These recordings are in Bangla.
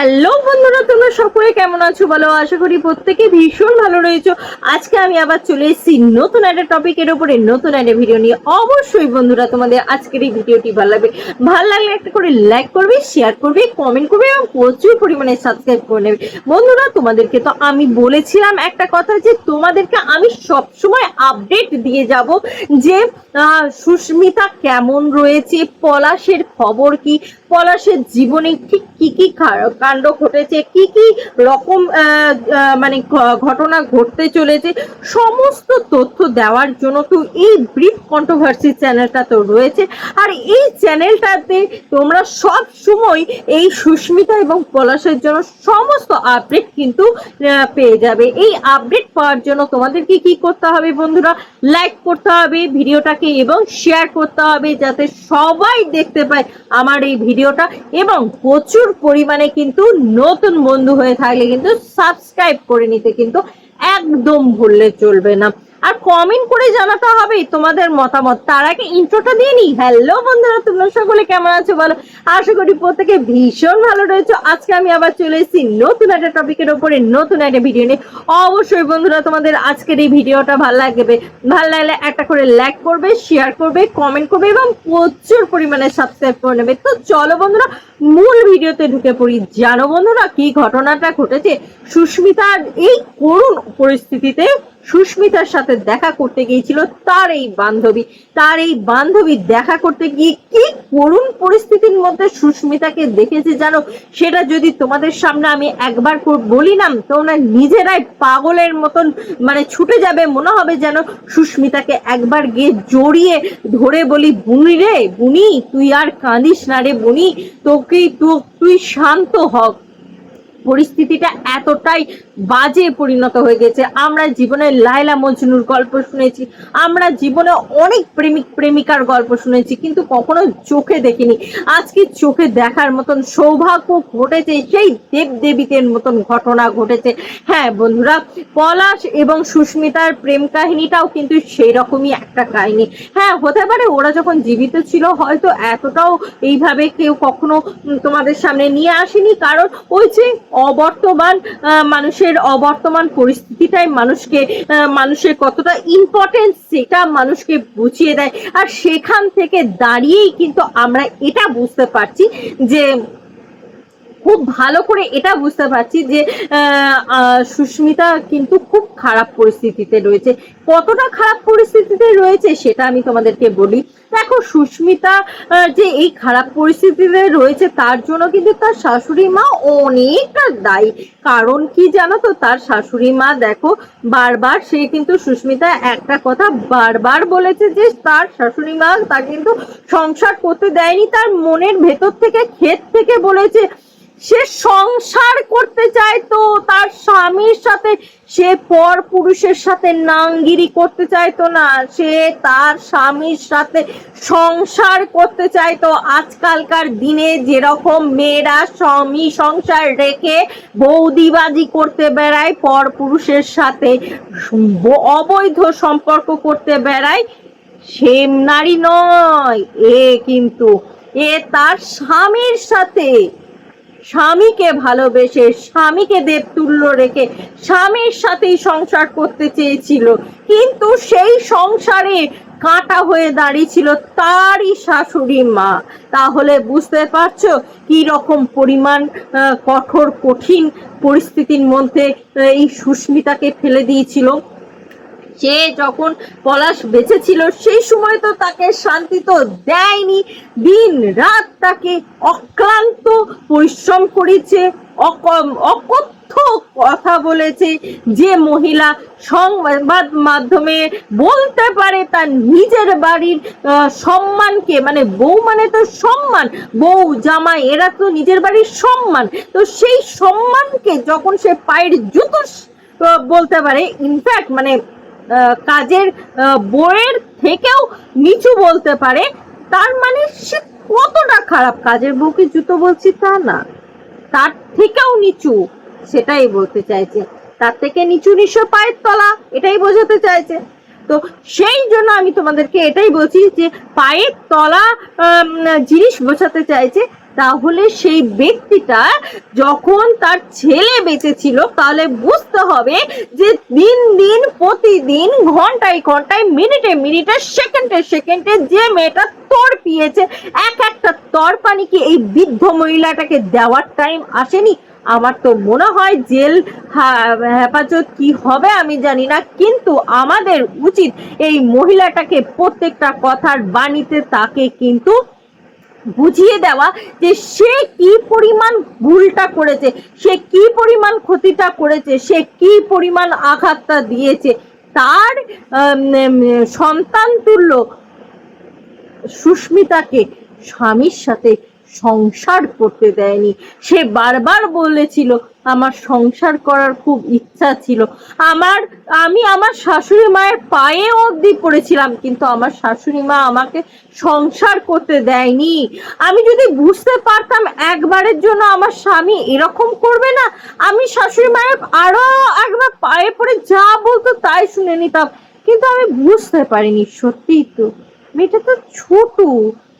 হ্যালো বন্ধুরা, তোমরা সকলে কেমন আছো? বলো, আশা করি প্রত্যেকে ভীষণ ভালো রয়েছো। আজকে আমি আবার চলে এসেছি নতুন একটা টপিকের উপরে, নতুন একটা ভিডিও নিয়ে। অবশ্যই বন্ধুরা, তোমাদের আজকের এই ভিডিওটি ভালো লাগবে। ভালো লাগলে একটা করে লাইক করবে শেয়ার করবে কমেন্ট করবে এবং প্রচুর পরিমাণে সাবস্ক্রাইব করে নেবে। বন্ধুরা, তোমাদেরকে তো আমি বলেছিলাম একটা কথা যে, তোমাদেরকে আমি সব সময় আপডেট দিয়ে যাব যে সুস্মিতা কেমন রয়েছে, পলাশের খবর কি? পলাশের জীবনে ঠিক কি কি কাণ্ড ঘটেছে, কি কি রকম মানে ঘটনা ঘটতে চলেছে, সমস্ত তথ্য দেওয়ার জন্য তো এই ব্রিফ কন্ট্রোভার্সি চ্যানেলটা তো রয়েছে। আর এই চ্যানেলটাতে তোমরা সব সময় এই সুস্মিতা এবং পলাশের জন্য সমস্ত আপডেট কিন্তু পেয়ে যাবে। এই আপডেট পাওয়ার জন্য তোমাদেরকে কি করতে হবে বন্ধুরা? লাইক করতে হবে ভিডিওটাকে এবং শেয়ার করতে হবে যাতে সবাই দেখতে পায় আমার এই ভিডিওটা এবং প্রচুর পরিমাণে কিন্তু নতুন বন্ধু হয়ে থাকলে কিন্তু সাবস্ক্রাইব করে নিতে কিন্তু একদম ভুললে চলবে না। আর কমেন্ট করে জানাতে হবে তোমাদের মতামত। তার আগে ইন্ট্রোটা দিয়ে নি হ্যালো বন্ধুরা, তোমরা সকলে কেমন আছো বলো? আশা করি প্রত্যেকে ভীষণ ভালো রয়েছে। আজকে আমি আবার চলে এসেছি নতুন একটা টপিকের উপরে, নতুন একটা ভিডিও নিয়ে। অবশ্যই বন্ধুরা, তোমাদের আজকের এই ভিডিওটা ভালো লাগবে। ভালো লাগলে একটা করে লাইক করবে শেয়ার করবে কমেন্ট করবে এবং প্রচুর পরিমাণে সাবস্ক্রাইব করে নেবে। তো চলো বন্ধুরা মূল ভিডিওতে ঢুকে পড়ি। জানো বন্ধুরা কি ঘটনাটা ঘটেছে? সুস্মিতার এই করুণ পরিস্থিতিতে সুস্মিতার সাথে দেখা করতে গিয়েছিল তার এই বান্ধবী। তার এই বান্ধবী দেখা করতে গিয়ে কি করুণ পরিস্থিতির মধ্যে সুস্মিতাকে দেখেছে জানো? সেটা যদি তোমাদের সামনে আমি একবার করে বলি না, তোমরা নিজেরাই পাগলের মতন মানে ছুটে যাবে। মনে হবে যেন সুস্মিতাকে একবার গিয়ে জড়িয়ে ধরে বলি, বুনি রে, বুনি, তুই আর কাঁদিস না রে, বুনি। তো- তুই শান্ত হ। পরিস্থিতিটা এতটাই বাজে পরিণত হয়ে গেছে। আমরা জীবনে লাইলা মজনুর গল্প শুনেছি, আমরা জীবনে অনেক প্রেমিক, প্রেমিকার গল্প শুনেছি, কিন্তু কখনো চোখে দেখিনি। আজকে চোখে দেখার মতন সৌভাগ্য ঘটেছে, সেই দেব দেবীদের মতন ঘটনা ঘটেছে। হ্যাঁ বন্ধুরা, পলাশ এবং সুস্মিতার প্রেম কাহিনীটাও কিন্তু সেই রকমই একটা কাহিনী। হ্যাঁ হতে পারে ওরা যখন জীবিত ছিল, হয়তো এতটাও এইভাবে কেউ কখনো তোমাদের সামনে নিয়ে আসেনি, কারণ ওই যে অবর্তমান মানুষের অবর্তমান পরিস্থিতিটাই মানুষকে মানুষের কতটা ইম্পর্টেন্স সেটা মানুষকে বুঝিয়ে দেয়। আর সেখান থেকে দাঁড়িয়েই কিন্তু আমরা এটা বুঝতে পারছি যে খুব ভালো করে এটা বুঝতে পারছি যে সুস্মিতা কিন্তু খুব খারাপ পরিস্থিতিতে রয়েছে। কতটা খারাপ পরিস্থিতিতে রয়েছে সেটা আমি তোমাদেরকে বলি। দেখো, সুস্মিতা যে এই খারাপ পরিস্থিতিতে রয়েছে তার জন্য কিন্তু তার শাশুড়ি মা অনেকটা দায়ী। কারণ কি জানো তো, তার শাশুড়ি মা দেখো, বারবার সে কিন্তু সুস্মিতা একটা কথা বারবার বলেছে যে তার শাশুড়ি মা তা কিন্তু সংসার করতে দেয়নি, তার মনের ভেতর থেকে, ক্ষেত থেকে বলেছে। সে সংসার করতে চায় তো, তার স্বামীর সাথে, সে পর পুরুষের সাথে নাঙ্গিরি করতে চাইতো না, সে তার স্বামীর সাথে সংসার করতে চাইতো আজকালকার দিনে যেরকম মেয়েরা স্বামী সংসার রেখে বৌদিবাজি করতে বেড়ায়, পর পুরুষের সাথে অবৈধ সম্পর্ক করতে বেড়ায় সে নারী নয়, এ কিন্তু, এ তার স্বামীর সাথে স্বামীকে ভালোবেসে স্বামীকে দেবতুল্য রেখে স্বামীর সাথেই সংসার করতে চেয়েছিল। কিন্তু সেই সংসারে কাঁটা হয়ে দাঁড়িয়েছিল তারই শাশুড়ি মা। তাহলে বুঝতে পারছ কি রকম পরিমাণ কঠোর, কঠিন পরিস্থিতির মধ্যে এই সুস্মিতাকে ফেলে দিয়েছিল? সে যখন পলাশ বেঁচে ছিল সেই সময় তো তাকে শান্তি তো দেয়নি। দিন রাত তাকে অক্লান্ত পরিশ্রম করেছে, অক- অকথ্য কথা বলেছে যে মহিলা সংবাদ মাধ্যমে বলতে পারে তার নিজের বাড়ির সম্মানকে। মানে বউ মানে তো সম্মান। বউ, জামাই, এরা তো নিজের বাড়ির সম্মান। তো সেই সম্মানকে যখন সে পায়ের জুতো বলতে পারে ইনফ্যাক্ট মানে কাজের বইয়ের থেকেও নিচু বলতে পারে। তার মানে সে কতটা খারাপ কাজের বউকে জুতো বলছি তা না। তার থেকেও নিচু, সেটাই বলতে চাইছে। তার থেকে নিচু নিঃস্ব পায়ের তলা, এটাই বোঝাতে চাইছে। তো সেই জন্য আমি তোমাদেরকে এটাই বলছি যে পায়ের তলা জিনিস বোঝাতে চাইছে তাহলে সেই ব্যক্তিটা যখন তার ছেলে বেঁচে ছিল তাহলে বুঝতে হবে যে দিন দিন, প্রতিদিন, ঘন্টায় ঘন্টায়, মিনিটে মিনিটে, সেকেন্ডে সেকেন্ডে যে মেয়েটা তর পিয়েছে, এক একটা তর পানি কি এই বৃদ্ধ মহিলাটাকে দেওয়ার টাইম আসেনি? আমার তো মনে হয় জেল হেফাজত কি হবে আমি জানি না, কিন্তু আমাদের উচিত এই মহিলাটাকে প্রত্যেকটা কথার বাণীতে তাকে কিন্তু বুঝিয়ে দেওয়া যে সে কি পরিমাণ ভুলটা করেছে, সে কি পরিমাণ ক্ষতিটা করেছে, সে কি পরিমাণ আঘাতটা দিয়েছে, তার সন্তান তুল্য সুস্মিতাকে স্বামীর সাথে সংসার করতে দেয়নি। সে বারবার বলেছিল, আমার সংসার করার খুব ইচ্ছা ছিল। আমার, আমি আমার শাশুড়ি মায়ের পায়ে অবধি পড়েছিলাম, কিন্তু আমার শাশুড়ি মা আমাকে সংসার করতে দেয়নি। আমি যদি বুঝতে পারতাম একবারের জন্য আমার স্বামী এরকম করবে না, আমি শাশুড়ি মায়ের আরও একবার পায়ে পড়ে যা বলতো তাই শুনে নিতাম। কিন্তু আমি বুঝতে পারিনি, সত্যিই তো। মেয়েটা তো ছোট।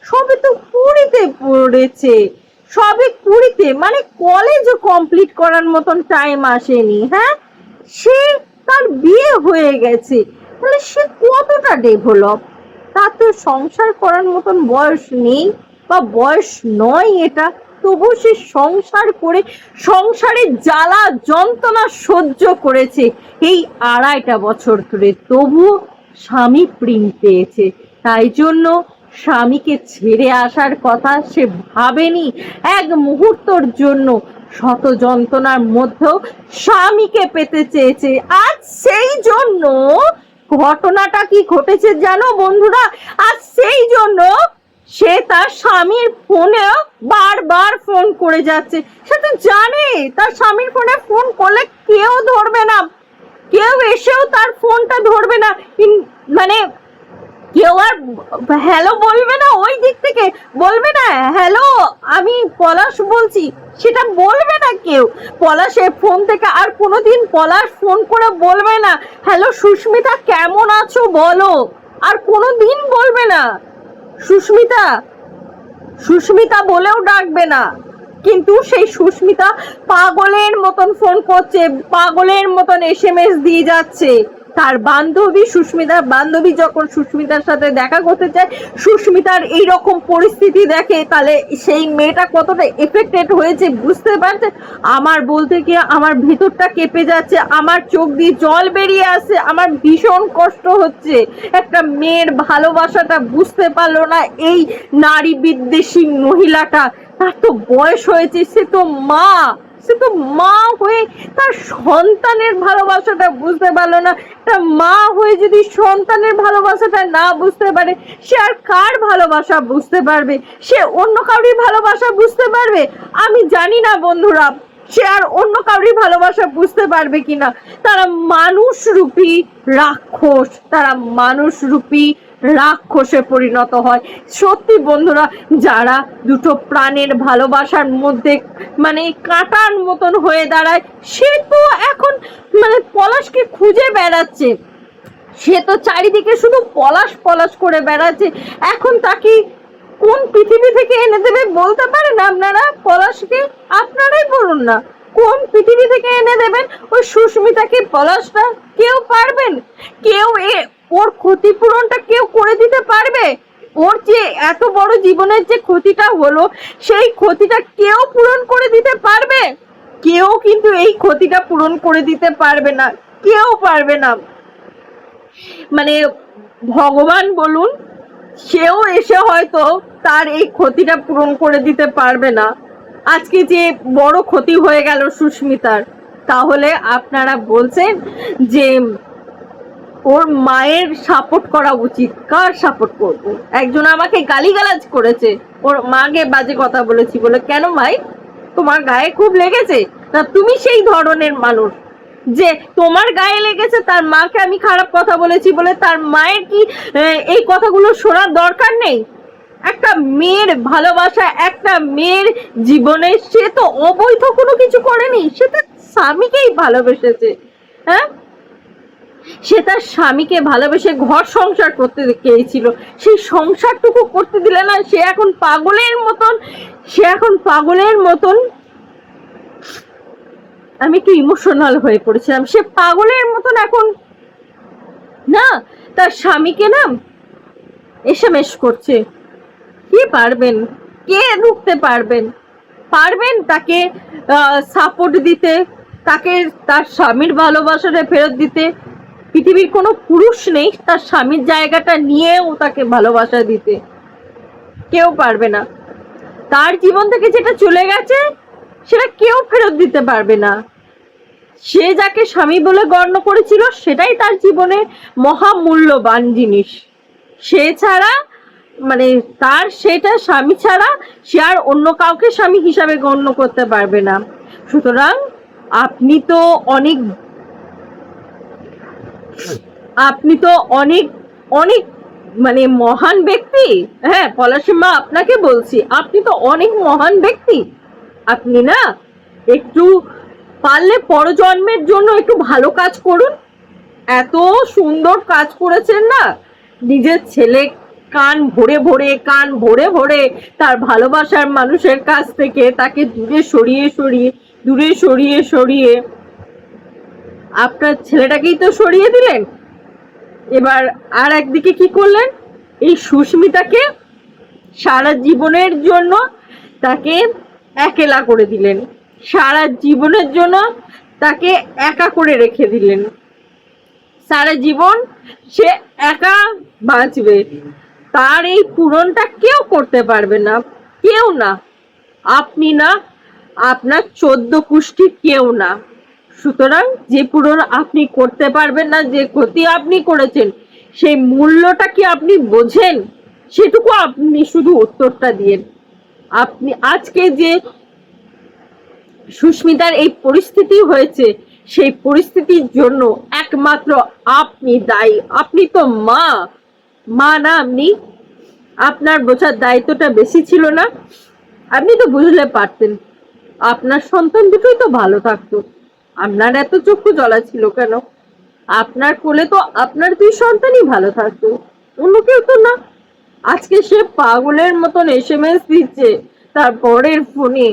সবে তো কুড়িতে পড়েছে, সবে কুড়িতে মানে কলেজও কমপ্লিট করার মতন টাইম আসেনি হ্যাঁ? সে তার বিয়ে হয়ে গেছে, তাহলে সে কতটা ডেভেলপ তার তো সংসার করার মতন বয়স নেই, বা বয়স নয় এটা তবু সে সংসার করে সংসারের জ্বালা যন্ত্রণা সহ্য করেছে এই আড়াইটা বছর ধরে তবু স্বামী প্রেম পেয়েছে, তাই জন্য স্বামীকে ছেড়ে আসার কথা সে ভাবেনি এক মুহূর্তর জন্য। শত যন্ত্রণার মধ্যেও স্বামীকে পেতে চেয়েছে। আজ সেই জন্য ঘটনাটা কি ঘটেছে জানো বন্ধুরা? আজ সেই জন্য সে তার স্বামীর ফোনেও বারবার ফোন করে যাচ্ছে। সে তো জানে, তার স্বামীর ফোনে ফোন করলে কেউ ধরবে না। কেউ এসেও তার ফোনটা ধরবে না। মানে কেউ আর হ্যালো বলবে না, ওই দিক থেকে বলবে না হ্যালো আমি পলাশ বলছি। সেটা বলবে না কেউ। পলাশের ফোন থেকে আর কোনোদিন পলাশ ফোন করে বলবে না হ্যালো সুস্মিতা কেমন আছো বলো। আর কোনোদিন বলবে না। সুস্মিতা সুস্মিতা বলেও ডাকবে না। কিন্তু সেই সুস্মিতা পাগলের মতন ফোন করছে, পাগলের মতন এসএমএস দিয়ে যাচ্ছে। তার বান্ধবী সুস্মিতার বান্ধবী যখন সুস্মিতার সাথে দেখা করতে চায় সুস্মিতার এই রকম পরিস্থিতি দেখে তাহলে সেই মেয়েটা কতটা এফেক্টেড হয়েছে বুঝতে পারছে আমার বলতে গিয়ে আমার ভিতরটা কেঁপে যাচ্ছে, আমার চোখ দিয়ে জল বেরিয়ে আসছে, আমার ভীষণ কষ্ট হচ্ছে। একটা মেয়ের ভালোবাসাটা বুঝতে পারল না এই নারী বিদ্বেষী মহিলাটা। তার তো বয়স হয়েছে, সে তো মা, সে তো মা হয়ে তার সন্তানের ভালোবাসাটা বুঝতে পারল না। একটা মা হয়ে যদি সন্তানের ভালোবাসাটা না বুঝতে পারে, সে আর কার ভালোবাসা বুঝতে পারবে? সে অন্য কাউরির ভালোবাসা বুঝতে পারবে? আমি জানি না বন্ধুরা, সে আর অন্য কাউরির ভালোবাসা বুঝতে পারবে কিনা। তারা মানুষ রূপী রাক্ষস, তারা মানুষ রূপী রাক্ষসে পরিণত হয়। সত্যি বন্ধুরা, যারা দুটো প্রাণের ভালোবাসার মধ্যে মানে কাঁটার মতন হয়ে দাঁড়ায়, সে তো এখন মানে পলাশকে খুঁজে বেড়াচ্ছে। সে তো চারিদিকে শুধু পলাশ পলাশ করে বেড়াচ্ছে। এখন তাকে কোন পৃথিবী থেকে এনে দেবে বলতে পারেন আপনারা? পলাশকে? আপনারাই বলুন না। কোন পৃথিবী থেকে এনে দেবেন? ওই সুস্মিতাকে, পলাশটা? কেউ পারবেন? কেউ এ ওর ক্ষতিপূরণটা কেউ করে দিতে পারবে? ওর যে এত বড় জীবনের যে ক্ষতিটা হলো, সেই ক্ষতিটা কেউ পূরণ করে দিতে পারবে? কেউ কিন্তু এই ক্ষতিটা পূরণ করে দিতে পারবে না। কেউ পারবে না। মানে ভগবান বলুন, সেও এসে হয়তো তার এই ক্ষতিটা পূরণ করে দিতে পারবে না। আজকে যে বড় ক্ষতি হয়ে গেল সুস্মিতার, তাহলে আপনারা বলছেন যে ওর মায়ের সাপোর্ট করা উচিত। কার সাপোর্ট করব? একজন আমাকে গালিগালাজ করেছে। ওর মাকে বাজে কথা বলেছি বলে, কেন ভাই? তোমার গায়ে খুব লেগেছে? না তুমি সেই ধরনের মানুষ। যে তোমার গায়ে লেগেছে, তার মাকে আমি খারাপ কথা বলেছি বলে তার মায়ের কি এই কথাগুলো শোনার দরকার নেই? একটা মেয়ের ভালোবাসা, একটা মেয়ের জীবনে সে তো অবৈধ কোনো কিছু করেনি। সে তো স্বামীকেই ভালোবেসেছে। হ্যাঁ? সে তার স্বামীকে ভালোবেসে ঘর সংসার করতে চেয়েছিল সেই সংসারটুকু করতে দিলে না, সে এখন পাগলের মতন, সে এখন পাগলের মতন। আমি একটু ইমোশনাল হয়ে পড়েছিলাম। সে পাগলের মতন এখন না, তার স্বামীকে না এসএমএস করছে। কে পারবেন? কে রুখতে পারবেন? পারবেন তাকে সাপোর্ট দিতে, তাকে তার স্বামীর ভালোবাসাটা ফেরত দিতে? পৃথিবীর কোনো পুরুষ নেই তার স্বামীর জায়গাটা নিয়েও তাকে ভালোবাসা দিতে। কেউ পারবে না। তার জীবন থেকে যেটা চলে গেছে, সেটা কেউ ফেরত দিতে পারবে না। সে যাকে স্বামী বলে গণ্য করেছিল, সেটাই তার জীবনে মহামূল্যবান জিনিস। সে ছাড়া মানে তার সেটা স্বামী ছাড়া সে আর অন্য কাউকে স্বামী হিসাবে গণ্য করতে পারবে না। সুতরাং আপনি তো অনেক আপনি তো অনেক অনেক মানে মহান ব্যক্তি। হ্যাঁ পলাশিমা, আপনাকে বলছি, আপনি তো অনেক মহান ব্যক্তি। আপনি না একটু পারলে পরজন্মের জন্য একটু ভালো কাজ করুন। এত সুন্দর কাজ করেছেন না। নিজের ছেলে কান ভরে ভরে, কান ভরে ভরে তার ভালোবাসার মানুষের কাছ থেকে তাকে দূরে সরিয়ে সরিয়ে, দূরে সরিয়ে সরিয়ে আপনার ছেলেটাকেই তো সরিয়ে দিলেন। এবার আর একদিকে কি করলেন? এই সুস্মিতাকে সারা জীবনের জন্য তাকে একেলা করে দিলেন। সারা জীবনের জন্য তাকে একা করে রেখে দিলেন। সারা জীবন সে একা বাঁচবে। তার এই পূরণটা কেউ করতে পারবে না। কেউ না। আপনি না, আপনার চোদ্দ কুষ্টি কেউ না। সুতরাং যে পূরণ আপনি করতে পারবেন না, যে ক্ষতি আপনি করেছেন, সেই মূল্যটা কি আপনি বোঝেন? সেটুকু আপনি শুধু উত্তরটা দিয়েন। আপনি আজকে যে সুস্মিতার এই পরিস্থিতি হয়েছে, সেই পরিস্থিতির জন্য একমাত্র আপনি দায়ী। আপনি তো মা। মা না, আপনি, আপনার বোঝার দায়িত্বটা বেশি ছিল না। আপনি তো বুঝলে পারতেন। আপনার সন্তান দুটোই তো ভালো থাকতো। আপনার এত চক্ষু জ্বলা ছিল কেন? আপনার কোলে তো আপনার দুই সন্তানই ভালো থাকতো। অন্য কেউ তো না। আজকে সে পাগলের মতন এস এম এস দিচ্ছে, তার পরের ফোনে।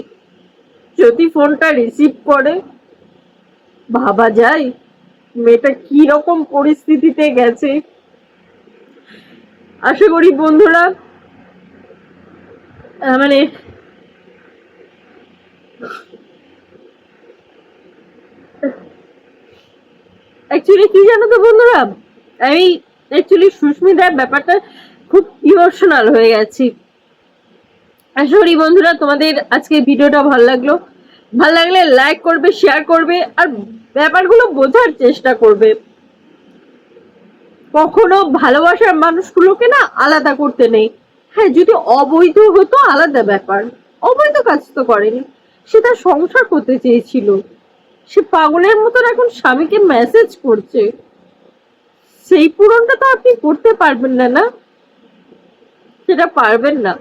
যদি ফোনটা রিসিভ করে, ভাবা যায়, মেয়েটা কি রকম পরিস্থিতিতে গেছে। আশা করি বন্ধুরা মানে অ্যাকচুয়ালি কি জানো তো বন্ধুরা? আমি অ্যাকচুয়ালি সুস্মিতার ব্যাপারটা খুব ইমোশনাল হয়ে গেছি। করি বন্ধুরা, তোমাদের আজকে ভিডিওটা ভালো লাগল? ভালো লাগলে লাইক করবে শেয়ার করবে, আর ব্যাপারগুলো বোঝার চেষ্টা করবে। কখনো ভালোবাসার মানুষগুলোকে না আলাদা করতে নেই। হ্যাঁ যদি অবৈধ হতো আলাদা ব্যাপার। অবৈধ কাজ তো করেনি। সে তার সংসার করতে চেয়েছিল। সে পাগলের মতন এখন স্বামীকে মেসেজ করছে। সেই পূরণটা তো আপনি করতে পারবেন না না? সেটা পারবেন না।